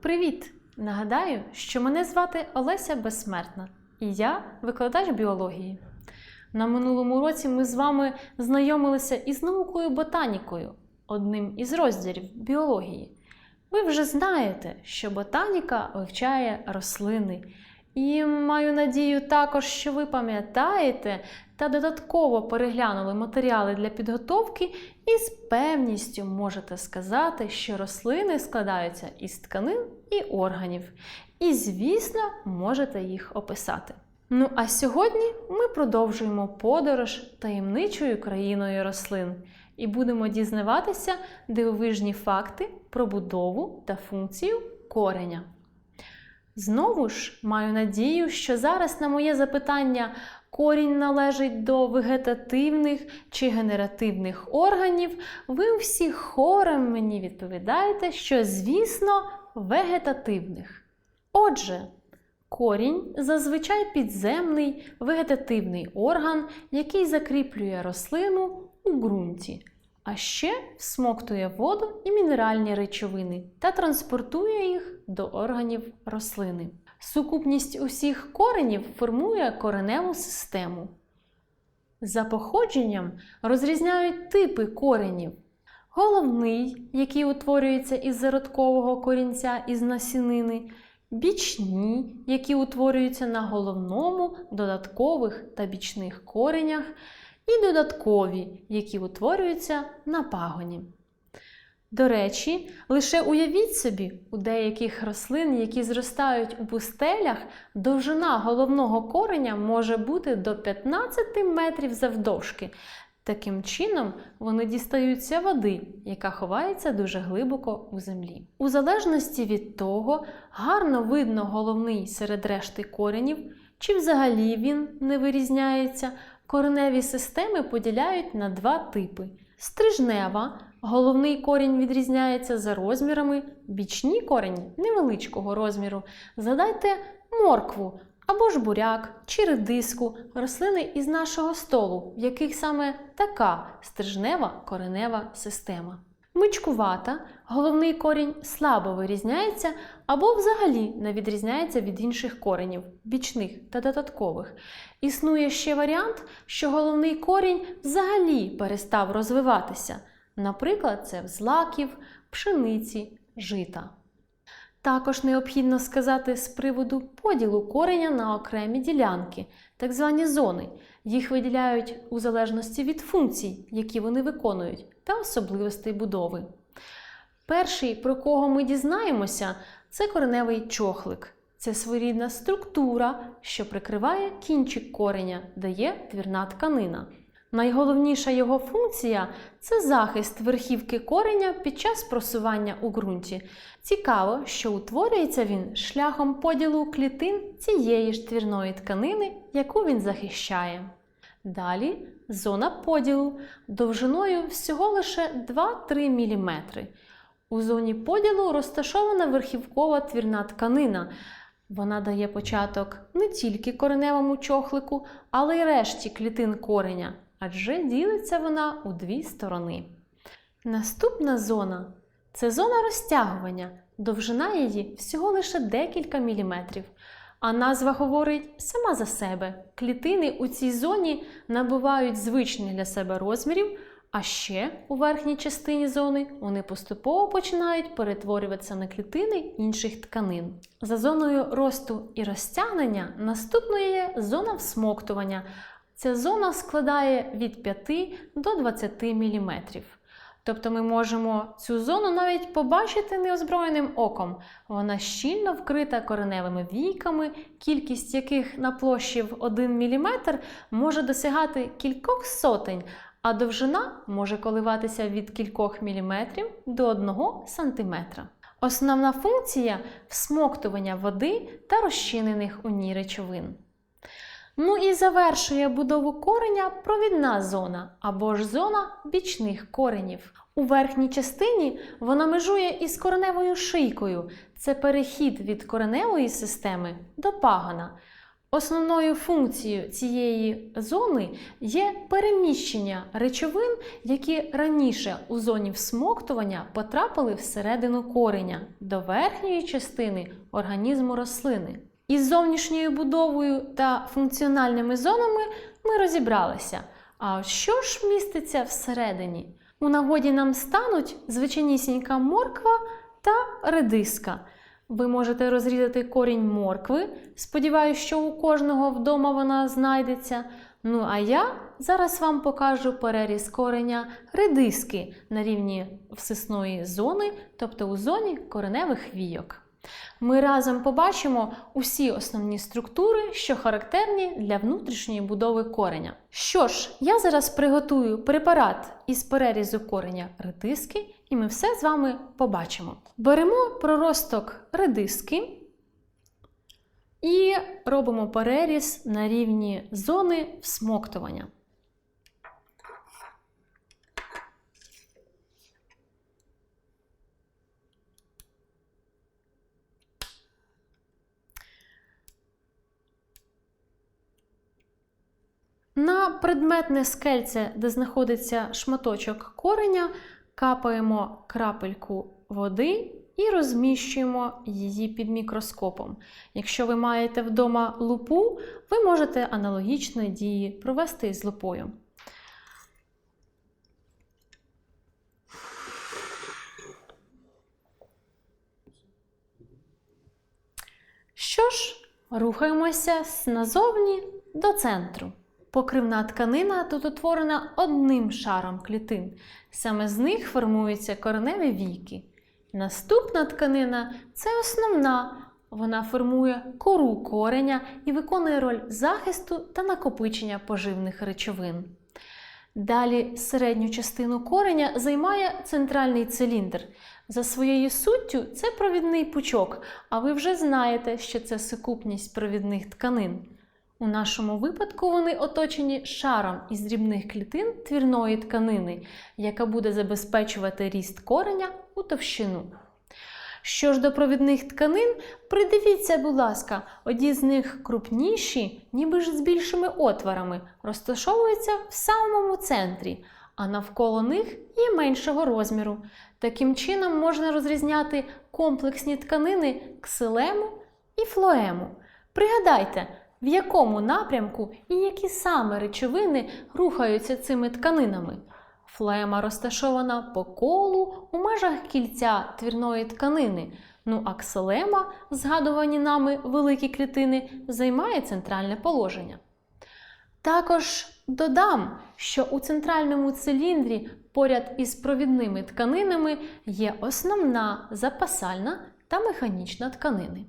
Привіт! Нагадаю, що мене звати Олеся Безсмертна, і я викладач біології. На минулому році ми з вами знайомилися із наукою ботанікою, одним із розділів біології. Ви вже знаєте, що ботаніка вивчає рослини. І маю надію також, що ви пам'ятаєте та додатково переглянули матеріали для підготовки і з певністю можете сказати, що рослини складаються із тканин і органів. І, звісно, можете їх описати. Ну а сьогодні ми продовжуємо подорож таємничою країною рослин і будемо дізнаватися дивовижні факти про будову та функцію кореня. Знову ж маю надію, що зараз на моє запитання корінь належить до вегетативних чи генеративних органів, ви всі хором мені відповідаєте, що, звісно, вегетативних. Отже, корінь зазвичай підземний вегетативний орган, який закріплює рослину у ґрунті, а ще всмоктує воду і мінеральні речовини та транспортує їх до органів рослини. Сукупність усіх коренів формує кореневу систему. За походженням розрізняють типи коренів. Головний, який утворюється із зародкового корінця із насінини, бічні, які утворюються на головному, додаткових та бічних коренях, і додаткові, які утворюються на пагоні. До речі, лише уявіть собі, у деяких рослин, які зростають у пустелях, довжина головного кореня може бути до 15 метрів завдовжки. Таким чином, вони дістаються води, яка ховається дуже глибоко у землі. У залежності від того, гарно видно головний серед решти коренів, чи взагалі він не вирізняється, кореневі системи поділяють на два типи: стрижнева. Головний корінь відрізняється за розмірами, бічні корені невеличкого розміру. Згадайте моркву або ж буряк чи редиску, рослини із нашого столу, в яких саме така стрижнева коренева система. Мичкувата, головний корінь слабо вирізняється або взагалі не відрізняється від інших коренів, бічних та додаткових. Існує ще варіант, що головний корінь взагалі перестав розвиватися. Наприклад, це в злаків, пшениці, жита. Також необхідно сказати з приводу поділу кореня на окремі ділянки, так звані зони. Їх виділяють у залежності від функцій, які вони виконують, та особливостей будови. Перший, про кого ми дізнаємося, це кореневий чохлик. Це своєрідна структура, що прикриває кінчик кореня, дає твірна тканина. Найголовніша його функція це захист верхівки кореня під час просування у ґрунті. Цікаво, що утворюється він шляхом поділу клітин цієї ж твірної тканини, яку він захищає. Далі зона поділу довжиною всього лише 2-3 мм. У зоні поділу розташована верхівкова твірна тканина. Вона дає початок не тільки кореневому чохлику, але й решті клітин кореня, адже ділиться вона у дві сторони. Наступна зона це зона розтягування, довжина її всього лише декілька міліметрів. А назва говорить сама за себе. Клітини у цій зоні набувають звичних для себе розмірів, а ще у верхній частині зони вони поступово починають перетворюватися на клітини інших тканин. За зоною росту і розтягнення наступною є зона всмоктування. Ця зона складає від 5 до 20 мм. Тобто ми можемо цю зону навіть побачити неозброєним оком. Вона щільно вкрита кореневими війками, кількість яких на площі в 1 мм може досягати кількох сотень, а довжина може коливатися від кількох міліметрів до 1 сантиметра. Основна функція всмоктування води та розчинених у ній речовин. Ну і завершує будову кореня провідна зона або ж зона бічних коренів. У верхній частині вона межує із кореневою шийкою. Це перехід від кореневої системи до пагона. Основною функцією цієї зони є переміщення речовин, які раніше у зоні всмоктування потрапили всередину кореня до верхньої частини організму рослини. Із зовнішньою будовою та функціональними зонами ми розібралися. А що ж міститься всередині? У нагоді нам стануть звичайнісінька морква та редиска. Ви можете розрізати корінь моркви. Сподіваюсь, що у кожного вдома вона знайдеться. Ну а я зараз вам покажу переріз кореня редиски на рівні всисної зони, тобто у зоні кореневих війок. Ми разом побачимо усі основні структури, що характерні для внутрішньої будови кореня. Що ж, я зараз приготую препарат із перерізу кореня редиски, і ми все з вами побачимо. Беремо проросток редиски і робимо переріз на рівні зони всмоктування. На предметне скельце, де знаходиться шматочок кореня, капаємо крапельку води і розміщуємо її під мікроскопом. Якщо ви маєте вдома лупу, ви можете аналогічної дії провести із лупою. Що ж, рухаємося назовні до центру. Покривна тканина тут утворена одним шаром клітин. Саме з них формуються кореневі війки. Наступна тканина це основна. Вона формує кору кореня і виконує роль захисту та накопичення поживних речовин. Далі середню частину кореня займає центральний циліндр. За своєю суттю це провідний пучок, а ви вже знаєте, що це сукупність провідних тканин. У нашому випадку вони оточені шаром із дрібних клітин твірної тканини, яка буде забезпечувати ріст кореня у товщину. Що ж до провідних тканин, придивіться, будь ласка, одні з них крупніші, ніби ж з більшими отворами, розташовуються в самому центрі, а навколо них є меншого розміру. Таким чином можна розрізняти комплексні тканини ксилему і флоему. Пригадайте, в якому напрямку і які саме речовини рухаються цими тканинами. Флема розташована по колу у межах кільця твірної тканини. Ну а ксилема, згадувані нами великі клітини, займає центральне положення. Також додам, що у центральному циліндрі поряд із провідними тканинами є основна запасальна та механічна тканини.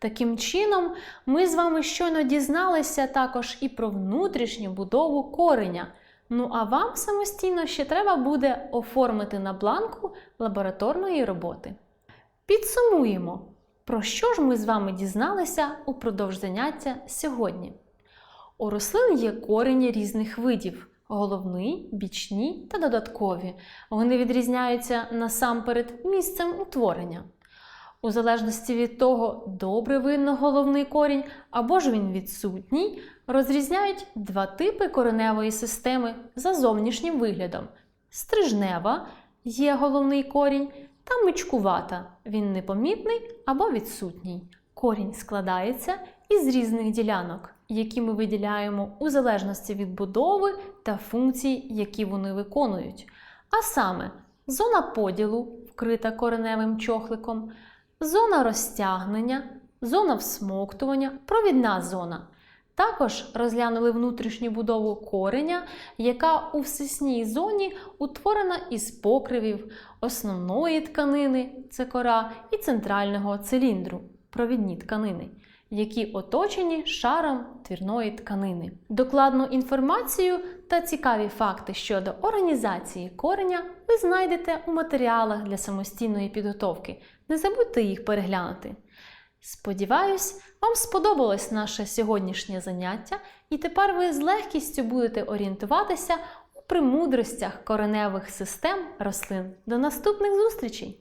Таким чином, ми з вами щойно дізналися також і про внутрішню будову кореня. Ну а вам самостійно ще треба буде оформити на бланку лабораторної роботи. Підсумуємо, про що ж ми з вами дізналися упродовж заняття сьогодні. У рослин є корені різних видів: головний, бічні та додаткові. Вони відрізняються насамперед місцем утворення. У залежності від того, добре видно головний корінь або ж він відсутній, розрізняють два типи кореневої системи за зовнішнім виглядом: стрижнева є головний корінь, та мичкувата він непомітний або відсутній. Корінь складається із різних ділянок, які ми виділяємо у залежності від будови та функцій, які вони виконують. А саме, зона поділу, вкрита кореневим чохликом зона розтягнення, зона всмоктування, провідна зона. Також розглянули внутрішню будову кореня, яка у всесній зоні утворена із покривів основної тканини це кора і центрального циліндру провідні тканини, які оточені шаром твірної тканини. Докладну інформацію та цікаві факти щодо організації кореня ви знайдете у матеріалах для самостійної підготовки. Не забудьте їх переглянути. Сподіваюсь, вам сподобалось наше сьогоднішнє заняття, і тепер ви з легкістю будете орієнтуватися у премудростях кореневих систем рослин. До наступних зустрічей!